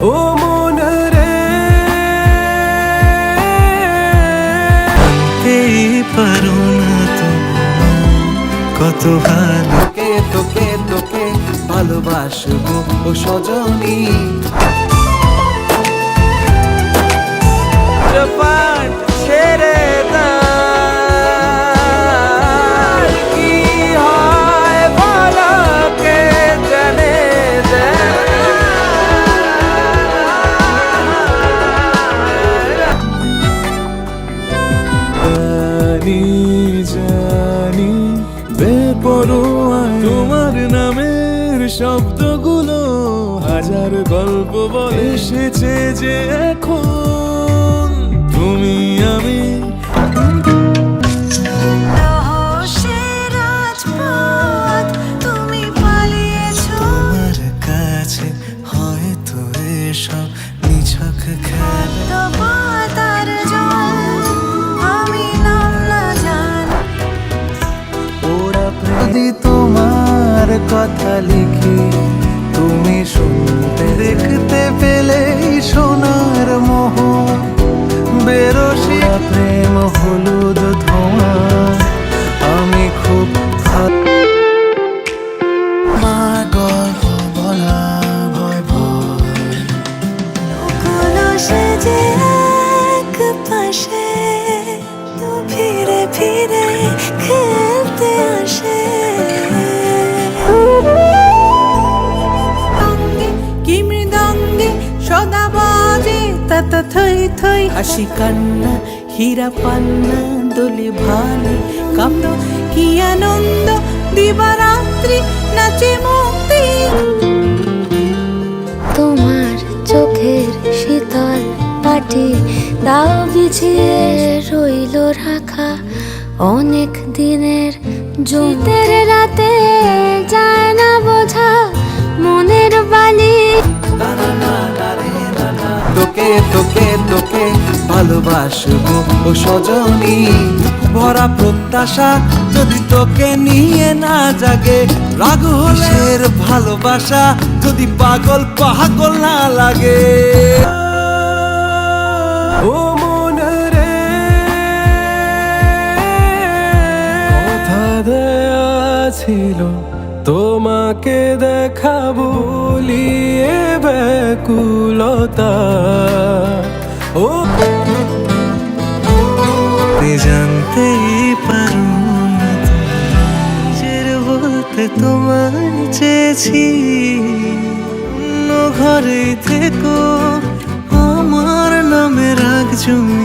ও মন রে। এই পারো কত ভালো। তোকে তোকে তোকে ভালোবাসবো ও সজনী। জানি জানি বেপরোয়া তোমার নামের শব্দগুলো হাজার গল্প বলে এসেছে যে এখন কথা লিখি তুমি শুনতে দেখতে পেলেই সোনার মোহ। বেরোসিয়া প্রেম হলুদ থই থই হাসি কান্না, হীরা পান্না, দোলে ভালে কামদ কি আনন্দ, দিবারাত্রি নাচে মুক্তি। তোমার চোখের শীতল পাটি দাও বিছিয়ে রইল রাখা। অনেক দিনের জমিতের রাতে যায় না বোঝা। তোকে তোকে ভালোবাসবো। ও সজনী, ভরা প্রত্যাশা যদি তোকে নিয়ে না জাগে, রাগ হলের ভালোবাসা? যদি পাগল পাগল না লাগে। ও কথা ছিল, তোমাকে দেখাবো বলিয়ে ব্যাকুলতা। আপনি জানতেই পারুন নিজের বলতে তোমার চেয়েছি। ঘরে থেকো আমার নামে রাখ জমি